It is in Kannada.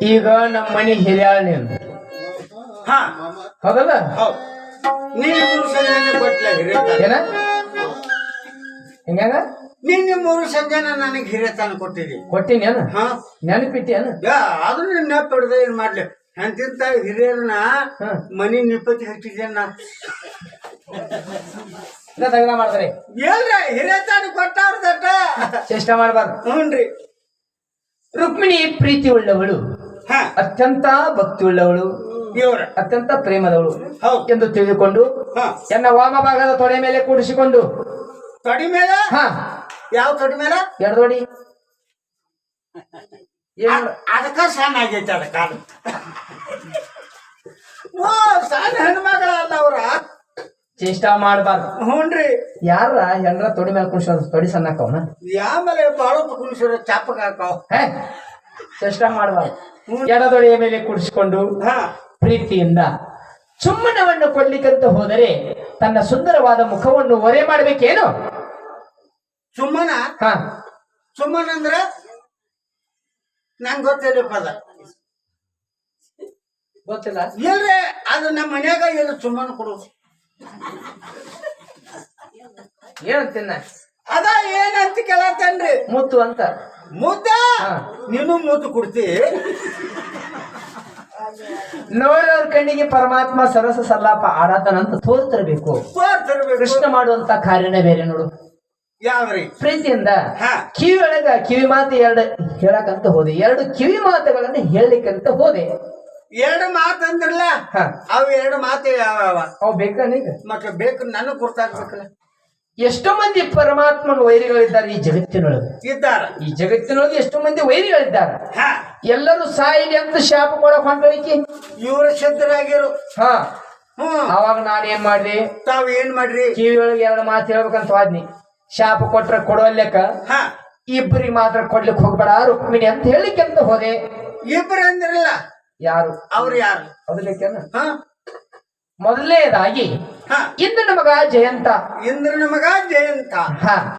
ಈಗ ನಮ್ಮ ಮನೆ ಹಿರಿಯಾಳ ನೀನು. ಹಾ. ಹೌದಲ್ಲ? ಹೌದು. ನೀನು ಮೂರು ಸಂಜೆ ಕೊಟ್ಲೆ ಹಿರೇತಾನ? ಏನ? ಹಿಂಗ ನಿನ್ನೆ ಮೂರು ಸಂಜೆನೆ ನನಗೆ ಹಿರಿಯತನ ಕೊಟ್ಟಿನಿ ಹಾ. ನೆನಪಿಟ್ಟೇನ ಯಾ ಆದ್ರೂ ನಿನ್ನ ಪಡೆದ ಏನ್ ಮಾಡ್ಲಿ. ಅಂತಿಂತ ಹಿರಿಯರನ್ನ. ಮನಿ ನಿಪ್ಪತ್ತಿ ಹಚ್ಚಿದ್ದೆ ನಾ ಮಾಡ್ತಾರೆ. ಏನ್ರ ಹಿರಿಯತನ ಕೊಟ್ಟವ್ರ ದಟ್ಟ? ಚೇಷ್ಟ ಮಾಡಬಾರ್ದು. ಹ್ಞೂನ್ರಿ. ರುಕ್ಮಿಣಿ ಪ್ರೀತಿ ಉಳ್ಳವಳು ಅತ್ಯಂತ ಭಕ್ತಿ ಉಳ್ಳವಳು ಅತ್ಯಂತ ಪ್ರೇಮದವಳು ಎಂದು ತಿಳಿದುಕೊಂಡು ಎನ್ನ ವಾಮ ವಾಮಭಾಗದ ತೊಡೆ ಮೇಲೆ ಕೂಡಿಸಿಕೊಂಡು. ತೊಡಿ ಮೇಲೆ? ಯಾವ ತೊಡಿ ಮೇಲೆ? ಎರಡೋಡಿ ಅದಕ್ಕ ಸಣ್ಣ ಆಗೈತೆ ಅದಕ್ಕ. ಅದು. ಓ ಸಣ್ಣ ಹೆಣ್ಮಗಳ ಅಲ್ಲ ಅವ್ರ? ಚೇಷ್ಟ ಮಾಡಬಾರ್ದು. ಹ್ಞೂನ್ರಿ ಯಾರ ಹೆಣ್ರ ತೊಡಿ ಮೇಲೆ ಕುಣಿಸೋದು ತೊಡಿ ಸಣ್ಣಕ್ಕವನ? ಯಾಮೇಲೆ ಬಾಳ ಕುಣಿಸಿರೋ ಚಾಪಕ ಹಾಕಾವ್ ಚೇಷ್ಟ ಮಾಡಬಾರ್ದು. ಎಡದೊಡೆಯ ಮೇಲೆ ಕುಡಿಸಿಕೊಂಡು ಹಾ. ಪ್ರೀತಿಯಿಂದ ಚುಮ್ಮನವನ್ನು ಕೊಡ್ಲಿಕ್ಕಂತ ಹೋದರೆ ತನ್ನ ಸುಂದರವಾದ ಮುಖವನ್ನು ಒರೆ ಮಾಡ್ಬೇಕೇನು? ಸುಮ್ಮನ ಹ. ಸುಮ್ಮನ ಅಂದ್ರ ನಂಗೆ ಗೊತ್ತಿಲ್ಲ ಪದ. ಗೊತ್ತಿಲ್ಲ. ಇಲ್ರಿ ಅದು ನಮ್ಮ ಮನ್ಯಾಗ ಇಲ್ಲ ಸುಮ್ಮನ ಕೊಡೋದು? ಏನಂತಿನ್ನ ಅದ ಏನಂತ ಕೇಳತ್ತೇನ್ರಿ? ಮುತ್ತು ಅಂತ. ಮುದ್ದ ನೀನು ಮುದ್ದು ಕೊಡ್ತಿ. ನೋಡೋರ್ ಕಣ್ಣಿಗೆ ಪರಮಾತ್ಮ ಸರಸ ಸಲ್ಲಾಪ ಆರಾಧನಂತ ತೋರ್ತಿರ್ಬೇಕು. ತರ್ಬೇಕು ಕೃಷ್ಣ ಮಾಡುವಂತ ಕಾರ್ಯನೇ ಬೇರೆ ನೋಡು. ಯಾವ್ರಿ ಪ್ರೀತಿಯಿಂದ ಹಾ. ಕಿವಿ ಒಳಗ ಕಿವಿ ಮಾತು ಎರಡು ಹೇಳಕಂತ ಹೋದೆ. ಎರಡು ಕಿವಿ ಮಾತುಗಳನ್ನ ಹೇಳಿಕಂತ ಹೋದೆ. ಎರಡು ಮಾತು ಅಂದ್ರಲ್ಲ ಅವು ಎರಡು ಮಾತು ಯಾವ ಅವ ಬೇಕ ನೀಗ ಮತ್ತೆ ಬೇಕು ನನಗ್ ಗುರ್ತಾಗ್ಬೇಕಲ್ಲ. ಎಷ್ಟೋ ಮಂದಿ ಪರಮಾತ್ಮನ ವೈರಿಗಳಿದ್ದಾರೆ ಈ ಜಗತ್ತಿನೊಳಗೆ. ಇದ್ದಾರೆ. ಈ ಜಗತ್ತಿನೊಳಗೆ ಎಷ್ಟೋ ಮಂದಿ ವೈರಿಗಳಿದ್ದಾರೆ. ಎಲ್ಲರೂ ಸಾಯಿಲಿ ಅಂತ ಶಾಪ ಕೊಡಕ್ ಹೊಂಟಳಿಕೆ. ಇವರು ಸಿದ್ಧರಾಗಿರು ಹಾ. ಅವಾಗ ನಾನು ಏನ್ ಮಾಡ್ರಿ ತಾವ್ ಏನ್ ಮಾಡ್ರಿ? ಕಿವಿಯೊಳಗೆ ಎರಡು ಮಾತು ಹೇಳ್ಬೇಕಂತ ಹೋದ್ನಿ. ಶಾಪ ಕೊಟ್ರ ಕೊಡುವಲ್ಲೆಕ್ಕ ಹಾ. ಇಬ್ಬರಿಗೆ ಮಾತ್ರ ಕೊಡ್ಲಿಕ್ಕೆ ಹೋಗ್ಬೇಡ ರುಕ್ಮಿಣಿ ಅಂತ ಹೇಳಿಕ್ಕೆ ಅಂತ ಹೋದೆ. ಇಬ್ಬರು ಅಂದಿರಲ್ಲ. ಯಾರು? ಅವ್ರು ಯಾರು? ಮೊದಲನೇದಾಗಿ ಇಂದು ನಮಗ ಜಯಂತ. ಇಂದ್ರನ ಮಗ ಜಯಂತ.